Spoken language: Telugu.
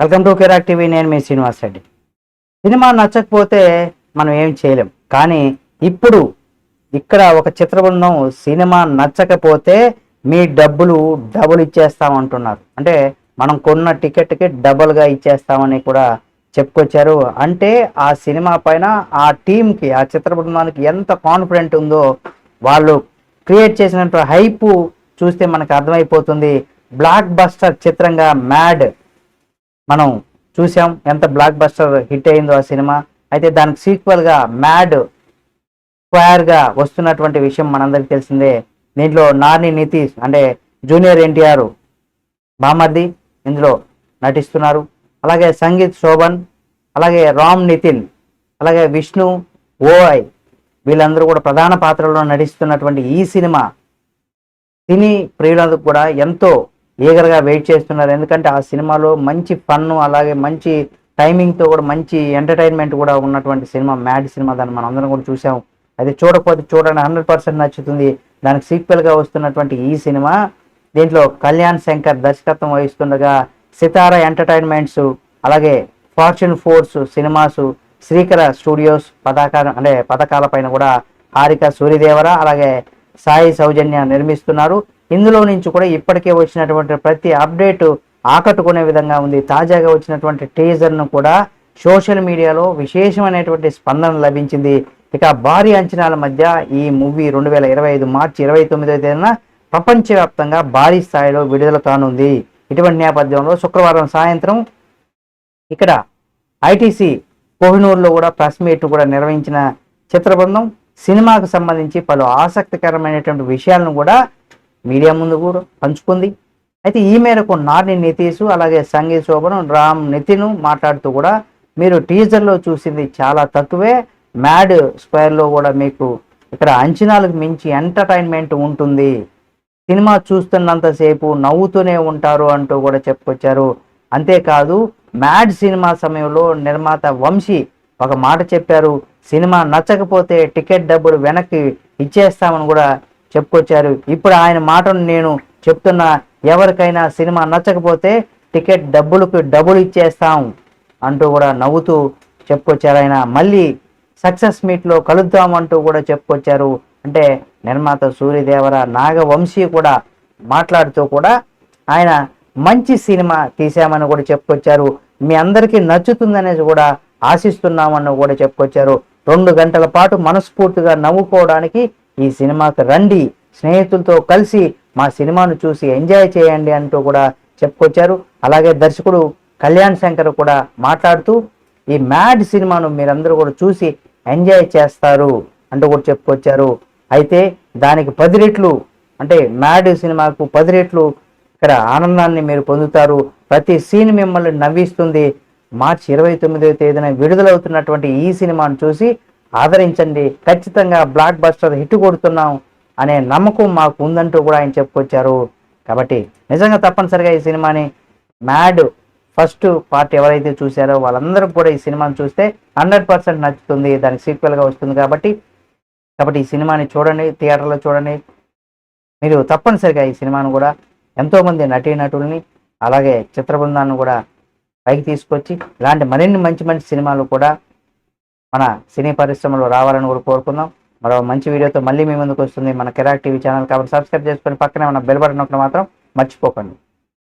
వెల్కమ్ టు కెరాక్ టీవీ నేను మీ శ్రీనివాస్ రెడ్డి. సినిమా నచ్చకపోతే మనం ఏం చేయలేం. కానీ ఇప్పుడు ఇక్కడ ఒక చిత్ర బృందం సినిమా నచ్చకపోతే మీ డబ్బులు డబుల్ ఇచ్చేస్తామంటున్నారు అంటే మనం కొన్న టికెట్కి డబుల్గా ఇచ్చేస్తామని కూడా చెప్పుకొచ్చారు. అంటే ఆ సినిమా పైన ఆ టీంకి ఆ చిత్ర బృందానికి ఎంత కాన్ఫిడెంట్ ఉందో వాళ్ళు క్రియేట్ చేసినట్టు హైప్ చూస్తే మనకు అర్థమైపోతుంది. బ్లాక్ బస్టర్ చిత్రంగా మ్యాడ్ మనం చూసాం ఎంత బ్లాక్ బస్టర్ హిట్ అయిందో ఆ సినిమా. అయితే దానికి సీక్వల్గా మ్యాడ్ స్క్వయర్గా వస్తున్నటువంటి విషయం మనందరికి తెలిసిందే. దీంట్లో నాని నితీష్ అంటే జూనియర్ ఎన్టీఆర్ బామర్ది ఇందులో నటిస్తున్నారు. అలాగే సంగీత్ శోభన్ అలాగే రామ్ నితిన్ అలాగే విష్ణు ఓఐ వీళ్ళందరూ కూడా ప్రధాన పాత్రలో నటిస్తున్నటువంటి ఈ సినిమా. సినీ ప్రియులకు కూడా ఎంతో ఈగర్గా వెయిట్ చేస్తున్నారు. ఎందుకంటే ఆ సినిమాలో మంచి ఫన్ అలాగే మంచి టైమింగ్తో కూడా మంచి ఎంటర్టైన్మెంట్ కూడా ఉన్నటువంటి సినిమా మ్యాడ్ సినిమా దాన్ని మనం అందరం కూడా చూసాం అది చూడకపోతే చూడండి హండ్రెడ్ పర్సెంట్ నచ్చుతుంది. దానికి సీక్వెల్గా వస్తున్నటువంటి ఈ సినిమా దీంట్లో కళ్యాణ్ శంకర్ దర్శకత్వం వహిస్తుండగా సితారా ఎంటర్టైన్మెంట్స్ అలాగే Fortune Four Cinemas Srikara Studios పతాక అంటే పథకాల పైన కూడా హారిక సూర్యదేవర అలాగే సాయి సౌజన్య నిర్మిస్తున్నారు. ఇందులో నుంచి కూడా ఇప్పటికే వచ్చినటువంటి ప్రతి అప్డేట్ ఆకట్టుకునే విధంగా ఉంది. తాజాగా వచ్చినటువంటి టీజర్ను కూడా సోషల్ మీడియాలో విశేషమైనటువంటి స్పందన లభించింది. ఇక భారీ అంచనాల మధ్య ఈ మూవీ రెండు వేల ఇరవై ఐదు మార్చి ఇరవై తొమ్మిదో తేదీన ప్రపంచవ్యాప్తంగా భారీ స్థాయిలో విడుదల కానుంది. ఇటువంటి నేపథ్యంలో శుక్రవారం సాయంత్రం ఇక్కడ ఐటీసీ కోహినూరులో కూడా ప్రెస్ మీట్ కూడా నిర్వహించిన చిత్ర బృందం సినిమాకు సంబంధించి పలు ఆసక్తికరమైనటువంటి విషయాలను కూడా మీడియా ముందు కూడా పంచుకుంది. అయితే ఈ మేరకు నాని నితీష్ అలాగే సంగీత్ శోభను రామ్ నితిన్ మాట్లాడుతూ కూడా మీరు టీజర్లో చూసింది చాలా తక్కువే. మ్యాడ్ స్క్వేర్లో కూడా మీకు ఇక్కడ అంచనాలకు మించి ఎంటర్టైన్మెంట్ ఉంటుంది. సినిమా చూస్తున్నంతసేపు నవ్వుతూనే ఉంటారు అంటూ కూడా చెప్పుకొచ్చారు. అంతేకాదు మ్యాడ్ సినిమా సమయంలో నిర్మాత వంశీ ఒక మాట చెప్పారు. సినిమా నచ్చకపోతే టికెట్ డబ్బులు వెనక్కి ఇచ్చేస్తామని కూడా చెప్పుకొచ్చారు. ఇప్పుడు ఆయన మాటను నేను చెప్తున్నా ఎవరికైనా సినిమా నచ్చకపోతే టికెట్ డబ్బులకు డబ్బులు ఇచ్చేస్తాం అంటూ కూడా నవ్వుతూ చెప్పుకొచ్చారు ఆయన. మళ్ళీ సక్సెస్ మీట్లో కలుద్దాం అంటూ కూడా చెప్పుకొచ్చారు. అంటే నిర్మాత సూర్యదేవర నాగవంశీ కూడా మాట్లాడుతూ కూడా ఆయన మంచి సినిమా తీసామని కూడా చెప్పుకొచ్చారు. మీ అందరికీ నచ్చుతుందనేది కూడా ఆశిస్తున్నామని కూడా చెప్పుకొచ్చారు. రెండు గంటల పాటు మనస్ఫూర్తిగా నవ్వుకోవడానికి ఈ సినిమాకి రండి స్నేహితులతో కలిసి మా సినిమాను చూసి ఎంజాయ్ చేయండి అంటూ కూడా చెప్పుకొచ్చారు. అలాగే దర్శకుడు కళ్యాణ్ శంకర్ కూడా మాట్లాడుతూ ఈ మ్యాడ్ సినిమాను మీరందరూ కూడా చూసి ఎంజాయ్ చేస్తారు అంటూ కూడా చెప్పుకొచ్చారు. అయితే దానికి పది రెట్లు అంటే మ్యాడ్ సినిమాకు పది రెట్లు ఇక్కడ ఆనందాన్ని మీరు పొందుతారు. ప్రతి సీన్ మిమ్మల్ని నవ్విస్తుంది. మార్చి ఇరవై తొమ్మిదవ తేదీన విడుదలవుతున్నటువంటి ఈ సినిమాను చూసి ఆదరించండి. ఖచ్చితంగా బ్లాక్ బస్టర్ హిట్ కొడుతున్నాం అనే నమ్మకం మాకు ఉందంటూ కూడా ఆయన చెప్పుకొచ్చారు. కాబట్టి నిజంగా తప్పనిసరిగా ఈ సినిమాని మ్యాడ్ ఫస్ట్ పార్ట్ ఎవరైతే చూశారో వాళ్ళందరూ కూడా ఈ సినిమాని చూస్తే హండ్రెడ్ పర్సెంట్ నచ్చుతుంది. దానికి సీక్వెల్గా వస్తుంది కాబట్టి. కాబట్టి ఈ సినిమాని చూడండి థియేటర్లో చూడండి. మీరు తప్పనిసరిగా ఈ సినిమాను కూడా ఎంతోమంది నటీనటుల్ని అలాగే చిత్ర బృందాన్ని కూడా పైకి తీసుకొచ్చి ఇలాంటి మరిన్ని మంచి మంచి సినిమాలు కూడా మన సినీ పరిశ్రమలో రావాలని కూడా కోరుకుందాం. మరో మంచి వీడియోతో మళ్ళీ మీ ముందుకు వస్తుంది మన కెరాక్ టీవీ ఛానల్. కాబట్టి సబ్స్క్రైబ్ చేసుకొని పక్కనే ఉన్న బెల్ బటన్ ఒకటి మాత్రం మర్చిపోకండి.